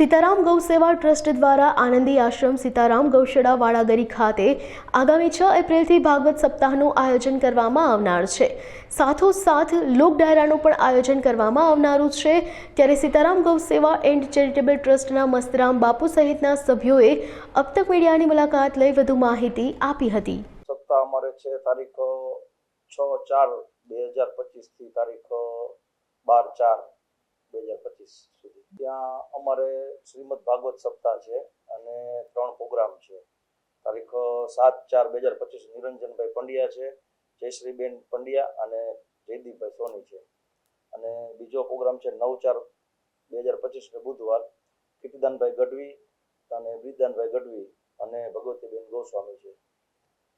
Sitaram ગૌસેવા trust દ્વારા આનંદી આશ્રમ સીતારામ ગૌશાળા વાડાગરી ખાતે આગામી છ એપ્રિલથી ભાગવત સપ્તાહનું આયોજન કરવામાં આવનાર છે. સાથોસાથ લોક ડાયરાનું પણ આયોજન કરવામાં આવનારું છે. ત્યારે સીતારામ ગૌસેવા એન્ડ ચેરિટેબલ ટ્રસ્ટના મસ્તરામ બાપુ સહિતના સભ્યોએ અબતક મીડિયાની મુલાકાત લઈ વધુ માહિતી આપી હતી. સપ્તાહ અમારે છે તારીખ છ ચાર બે હજાર પચીસથી તારીખ બાર ચાર. બે હજાર પચીસ સુધી. ત્યાં અમારે શ્રીમદ ભાગવત સપ્તાહ છે અને ત્રણ પ્રોગ્રામ છે. તારીખ સાત ચાર બે હજાર પચીસ નિરંજનભાઈ પંડ્યા છે, જયશ્રીબેન પંડ્યા અને જયદીપભાઈ સોની છે. અને બીજો પ્રોગ્રામ છે નવ ચાર બે હજાર પચીસ બુધવાર. કીર્તિદાનભાઈ ગઢવી અને બ્રિદાનભાઈ ગઢવી અને ભગવતીબેન ગોસ્વામી છે.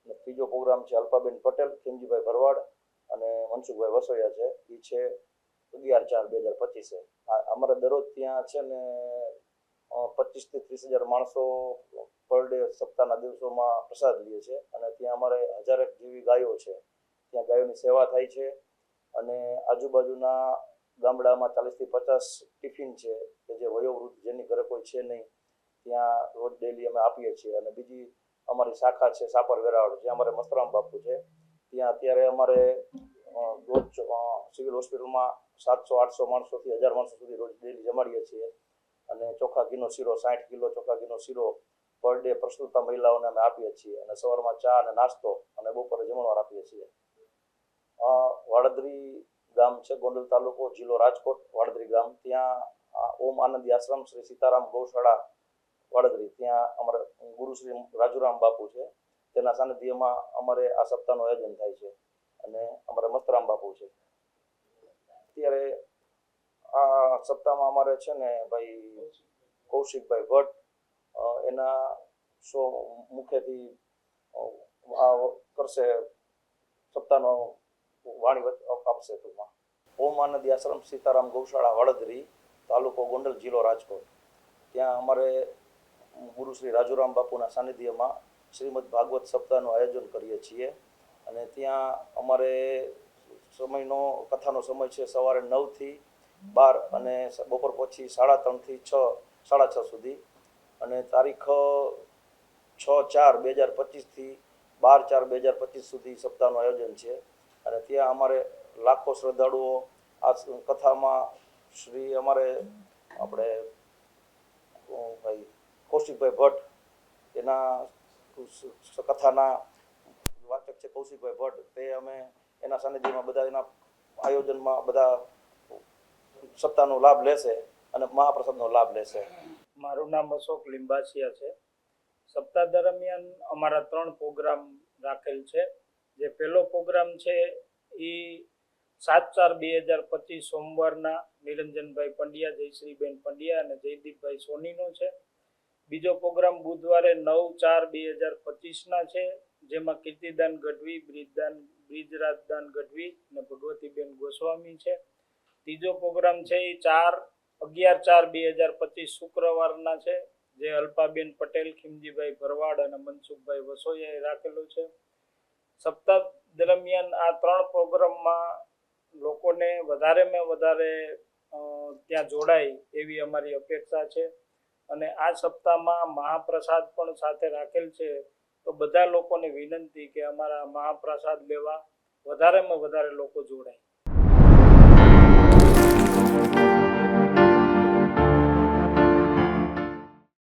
અને ત્રીજો પ્રોગ્રામ છે અલ્પાબેન પટેલ, ખીમજીભાઈ ભરવાડ અને મનસુખભાઈ વસોયા છે. એ છે અગિયાર ચાર બે હજાર પચીસે અમારે દરરોજ ત્યાં છે ને પચીસથી ત્રીસ હજાર માણસો પર ડે સપ્તાહના દિવસોમાં પ્રસાદ લે છે અને ત્યાં અમારે હજારેક જેવી ગાયો છે. ત્યાં ગાયોની સેવા થાય છે અને આજુબાજુના ગામડામાં ચાલીસથી પચાસ ટિફિન છે કે જે વયોવૃદ્ધ જેની ઘરે કોઈ છે નહીં, ત્યાં રોજ ડેલી અમે આપીએ છીએ. અને બીજી અમારી શાખા છે સાપર વેરાવળ જે અમારે મસ્તરામ બાપુ છે. ત્યાં અત્યારે અમારે રોજ સિવિલ હોસ્પિટલમાં સાતસો, આઠસો માણસોથી હજાર માણસો સુધી રોજ ડેલી જમાડીએ છીએ. અને ચોખ્ખા ઘીનો શીરો, સાઠ કિલો ચોખ્ખા ઘીનો શીરો પર ડે પ્રસ્તુતા મહિલાઓને અમે આપીએ છીએ. અને સવારમાં ચા અને નાસ્તો અને બપોરે જમણવાર આપીએ છીએ. વાડદરી ગામ છે, ગોંડલ તાલુકો, જિલ્લો રાજકોટ, વાડદરી ગામ. ત્યાં ઓમ આનંદી આશ્રમ શ્રી સીતારામ ગૌશાળા વાડદરી. ત્યાં અમારે ગુરુ શ્રી રાજુરામ બાપુ છે. તેના સાનિધ્યમાં અમારે આ સપ્તાહનું આયોજન થાય છે. અને અમારે બાપુ છે. અત્યારે આ સપ્તાહમાં અમારે છે ને ભાઈ કૌશિકભાઈ ભટ્ટ એના શો મુખ્યથી આ કરશે, સપ્તાહનો વાણી આપશે ટૂંકમાં. ઓમ આશ્રમ સીતારામ ગૌશાળા વડદરી, તાલુકો ગોંડલ, જિલ્લો રાજકોટ. ત્યાં અમારે ગુરુ શ્રી રાજુરામ બાપુના સાનિધ્યમાં શ્રીમદ ભાગવત સપ્તાહનું આયોજન કરીએ છીએ. અને ત્યાં અમારે સમયનો, કથાનો સમય છે સવારે નવથી બાર અને બપોર પછી સાડા ત્રણથી છ, સાડા છ સુધી. અને તારીખ છ ચાર બે હજાર પચીસથી બાર ચાર બે હજાર પચીસ સુધી સપ્તાહનું આયોજન છે. અને ત્યાં અમારે લાખો શ્રદ્ધાળુઓ આ કથામાં શ્રી અમારે આપણે ભાઈ, કૌશિકભાઈ ભટ્ટ, એના કથાના વાચક છે કૌશિકભાઈ ભટ્ટ, તે અમે એના સાનિધ્યમાં બધા એના આયોજનમાં બધા સપ્તાહનો લાભ લેશે અને મહાપ્રસાદનો લાભ લેશે. મારું નામ અશોક લિંબાસિયા છે. સપ્તાહ દરમિયાન અમારા ત્રણ પ્રોગ્રામ રાખેલ છે. જે પહેલો પ્રોગ્રામ છે એ સાત ચાર બે હજાર પચીસ સોમવારના નિરંજનભાઈ પંડ્યા, જયશ્રીબેન પંડ્યા અને જયદીપભાઈ સોનીનો છે. બીજો પ્રોગ્રામ બુધવારે નવ ચાર બે હજાર પચીસના છે, જેમાં કીર્તિદાન ગઢવી બ્રિજદાન બ્રિજરાજદાન ગઢવી અને ભગવતીબેન ગોસ્વામી છે. ત્રીજો પ્રોગ્રામ છે એ ચાર, અગિયાર ચાર બે હજાર પચીસ શુક્રવારના છે, જે અલ્પાબેન પટેલ, ખીમજીભાઈ ભરવાડ અને મનસુખભાઈ વસોયાએ રાખેલું છે. સપ્તાહ દરમિયાન આ ત્રણ પ્રોગ્રામમાં લોકોને વધારેમાં વધારે ત્યાં જોડાય એવી અમારી અપેક્ષા છે. અને આ સપ્તાહમાં મહાપ્રસાદ પણ સાથે રાખેલ છે. તો બધા લોકોને વિનંતી કે અમારા મહાપ્રસાદ લેવા વધારેમાં વધારે લોકો જોડાય.